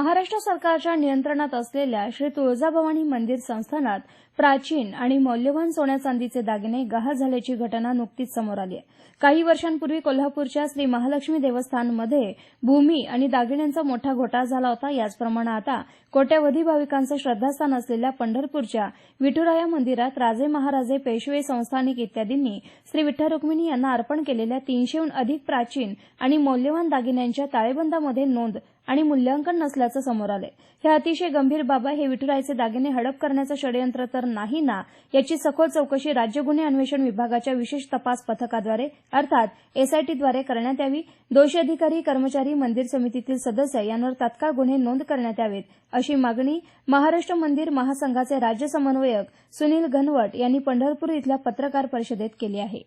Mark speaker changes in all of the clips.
Speaker 1: महाराष्ट्र सरकारच्या नियंत्रणात असलेल्या श्री तुळजाभवानी मंदिर संस्थानात प्राचीन आणि मौल्यवान सोन्या चांदीचे दागिने गहाळ झाल्याची घटना नुकतीच समोर आली आहे. काही वर्षांपूर्वी कोल्हापूरच्या श्री महालक्ष्मी देवस्थानमध्ये भूमी आणि दागिन्यांचा मोठा घोटाळा झाला होता. याचप्रमाणे आता कोट्यवधी भाविकांचं श्रद्धास्थान असलेल्या पंढरपूरच्या विठुराया मंदिरात राजे महाराजे पेशवे संस्थानिक इत्यादींनी श्री विठ्ठल रुक्मिणी यांना अर्पण केलेल्या तीनशेहून अधिक प्राचीन आणि मौल्यवान दागिन्यांच्या ताळेबंदामध्ये नोंद आणि मूल्यांकन नसल्याचं समोर आलंय. हे अतिशय गंभीर बाब हे विठुरायचे दागिने हडप करण्याचं षडयंत्र तर नाही ना? याची सखोल चौकशी राज्य गुन्हे अन्वेषण विभागाच्या विशेष तपास पथकाद्वारे अर्थात एसआयटीद्वारे करण्यात यावी. दोषी अधिकारी कर्मचारी मंदिर समितीतील सदस्य यांवर तात्काळ गुन्हे नोंद करण्यात यावेत अशी मागणी महाराष्ट्र मंदिर महासंघाचे राज्य समन्वयक सुनील घनवट यांनी पंढरपूर इथल्या पत्रकार परिषदेत केली आहे.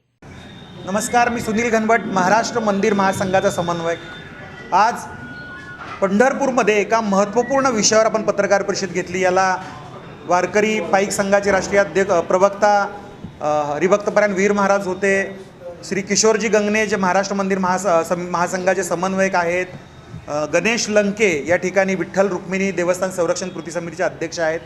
Speaker 2: नमस्कार मी सुनील घनवट महाराष्ट्र मंदिर महासंघाचा समन्वयक. आज पंढरपूरमध्ये एका महत्त्वपूर्ण विषयावर आपण पत्रकार परिषद घेतली. याला वारकरी पाईक संघाचे राष्ट्रीय अध्यक्ष प्रवक्ता हरिभक्तपर्यंत हरिभक्तपरायण वीर महाराज होते. श्री किशोरजी गंगणे जे महाराष्ट्र मंदिर महास सम- महासंघाचे समन्वयक आहेत. गणेश लंके या ठिकाणी विठ्ठल रुक्मिणी देवस्थान संरक्षण कृती समितीचे अध्यक्ष आहेत.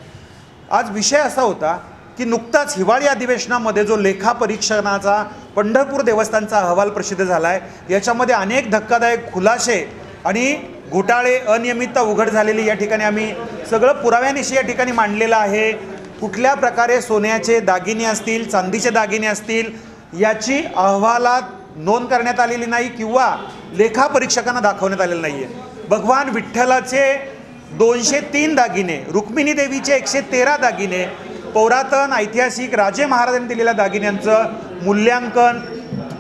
Speaker 2: आज विषय असा होता की नुकताच हिवाळी अधिवेशनामध्ये जो लेखापरीक्षणाचा पंढरपूर देवस्थानचा अहवाल प्रसिद्ध झाला आहे याच्यामध्ये अनेक धक्कादायक खुलासे आणि घोटाळे अनियमितता उघड झालेली या ठिकाणी आम्ही सगळं पुराव्यानिशी या ठिकाणी मांडलेलं आहे. कुठल्या प्रकारे सोन्याचे दागिने असतील चांदीचे दागिने असतील याची अहवालात नोंद करण्यात आलेली नाही किंवा लेखापरीक्षकांना दाखवण्यात आलेलं नाही आहे भगवान विठ्ठलाचे दोनशे तीन दागिने रुक्मिणी देवीचे एकशे तेरा दागिने पौरातन ऐतिहासिक राजे महाराजांनी दिलेल्या दागिन्यांचं मूल्यांकन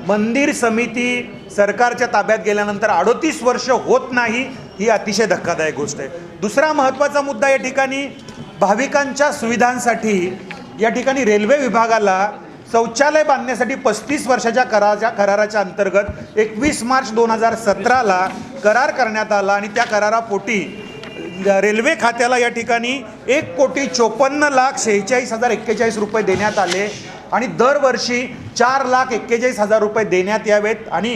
Speaker 2: मंदिर समिती सरकारच्या ताब्यात गेल्यानंतर अडोतीस वर्ष होत नाही ही अतिशय धक्कादायक गोष्ट आहे. दुसरा महत्त्वाचा मुद्दा या ठिकाणी भाविकांच्या सुविधांसाठी. या ठिकाणी रेल्वे विभागाला शौचालय बांधण्यासाठी पस्तीस वर्षाच्या कराच्या कराराच्या अंतर्गत एकवीस मार्च दोन हजार सतराला करार करण्यात आला आणि त्या करारापोटी रेल्वे खात्याला या ठिकाणी एक कोटी चोपन्न लाख शेहेचाळीस हजार एक्केचाळीस रुपये देण्यात आले. आणि दरवर्षी चार लाख एक्केचाळीस हजार रुपये देण्यात यावेत आणि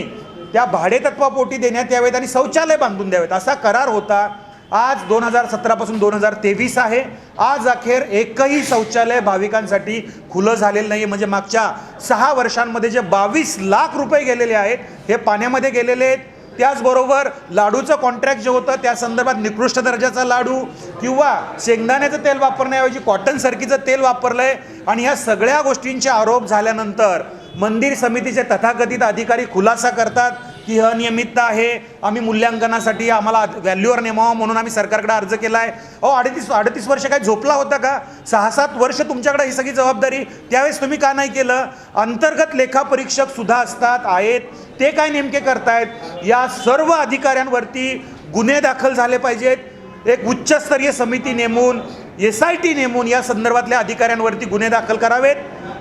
Speaker 2: त्या भाडेतत्वापोटी देण्यात यावेत आणि शौचालय बांधून द्यावेत. असा करार होता. आज दोन हजार सतरापासून दोन हजार तेवीस आहे. आज अखेर एकही शौचालय भाविकांसाठी खुलं झालेलं नाही म्हणजे मागच्या सहा वर्षांमध्ये जे बावीस लाख रुपये गेलेले आहेत हे पाण्यामध्ये गेलेले आहेत. त्याचबरोबर लाडूचं कॉन्ट्रॅक्ट जे होतं त्या संदर्भात निकृष्ट दर्जाचा लाडू किंवा शेंगदाण्याचं तेल वापरण्याऐवजी कॉटन सरकीचं तेल वापरलं आहे आणि ह्या सगळ्या गोष्टींचे आरोप झाल्यानंतर मंदिर समितीचे तथाकथित अधिकारी खुलासा करतात की अनियमितता आहे आम्ही मूल्यांकनासाठी आम्हाला व्हॅल्यूवर नेमावं म्हणून आम्ही सरकारकडे अर्ज केला आहे अहो अडतीस अडतीस वर्ष काय झोपला होता का? सहा सात वर्ष तुमच्याकडे ही सगळी जबाबदारी. त्यावेळेस तुम्ही का नाही केलं? अंतर्गत लेखापरीक्षक सुद्धा असतात आहेत. ते काय नेमके करतायत? या सर्व अधिकाऱ्यांवरती गुन्हे दाखल झाले पाहिजेत. एक उच्चस्तरीय समिती नेमून एस आय टी नेमून या संदर्भातल्या अधिकाऱ्यांवरती गुन्हे दाखल करावेत.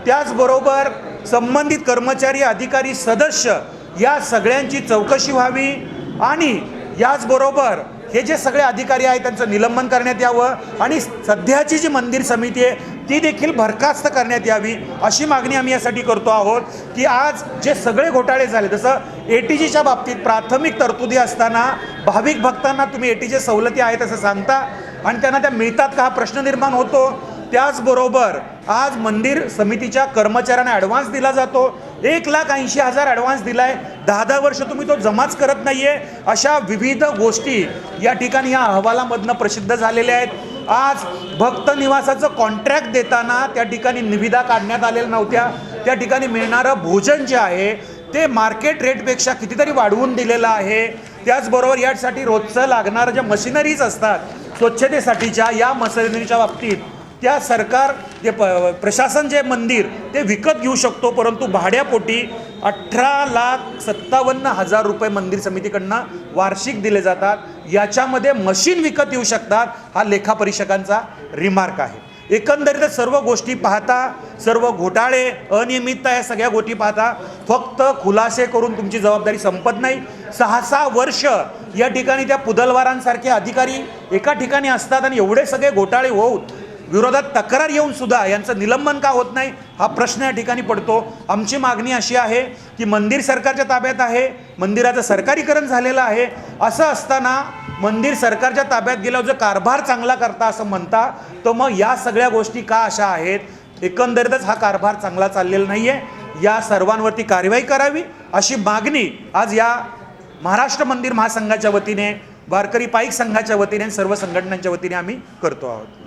Speaker 2: त्याचबरोबर संबंधित कर्मचारी अधिकारी सदस्य या सगळ्यांची चौकशी व्हावी आणि याचबरोबर हे जे सगळे अधिकारी आहेत त्यांचं निलंबन करण्यात यावं आणि सध्याची जी मंदिर समिती आहे ती देखील बरखास्त करण्यात यावी अशी मागणी आम्ही यासाठी करतो आहोत की आज जे सगळे घोटाळे झाले जसं ए टी जीच्या बाबतीत प्राथमिक तरतुदी असताना भाविक भक्तांना तुम्ही ए टी जी सवलती आहेत असं सांगता आणि त्यांना त्या मिळतात का हा प्रश्न निर्माण होतो त्याचबरोबर आज मंदिर समितीच्या कर्मचाऱ्यांना ॲडव्हान्स दिला जातो. एक लाख ऐंशी हजार ॲडव्हान्स दिला आहे दहा दहा वर्ष तुम्ही तो जमाच करत नाही आहे अशा विविध गोष्टी या ठिकाणी या अहवालामधनं प्रसिद्ध झालेल्या आहेत. आज भक्त निवासाचं कॉन्ट्रॅक्ट देताना त्या ठिकाणी निविदा काढण्यात आलेल्या नव्हत्या. त्या ठिकाणी मिळणारं भोजन जे आहे ते मार्केट रेटपेक्षा कितीतरी वाढवून दिलेलं आहे. त्याचबरोबर यासाठी रोजचं लागणारं ज्या मशिनरीज असतात स्वच्छतेसाठीच्या या मशिनरीच्या बाबतीत त्या सरकार जे प प्रशासन जे मंदिर ते विकत घेऊ शकतो परंतु भाड्यापोटी अठरा लाख सत्तावन्न हजार रुपये मंदिर समितीकडनं वार्षिक दिले जातात. याच्यामध्ये मशीन विकत येऊ शकतात हा लेखापरीक्षकांचा रिमार्क आहे. एकंदरीत सर्व गोष्टी पाहता सर्व घोटाळे अनियमितता या सगळ्या गोष्टी पाहता फक्त खुलासे करून तुमची जबाबदारी संपत नाही. सहा सहा वर्ष या ठिकाणी त्या पुदलवारांसारखे अधिकारी एका ठिकाणी असतात आणि एवढे सगळे घोटाळे होऊन विरोधात तक्रार येऊन सुद्धा यांचं निलंबन का होत नाही हा प्रश्न या ठिकाणी पडतो. आमची मागणी अशी आहे की मंदिर सरकारच्या ताब्यात आहे मंदिराचं सरकारीकरण झालेलं आहे. असं असताना मंदिर सरकारच्या ताब्यात गेल्यावर जो कारभार चांगला करता असं म्हणता तर मग या सगळ्या गोष्टी का अशा आहेत? एकंदरीतच हा कारभार चांगला चाललेला नाही आहे या सर्वांवरती कारवाई करावी अशी मागणी आज या महाराष्ट्र मंदिर महासंघाच्या वतीने वारकरी पाईक संघाच्या वतीने सर्व संघटनांच्या वतीने आम्ही करतो आहोत.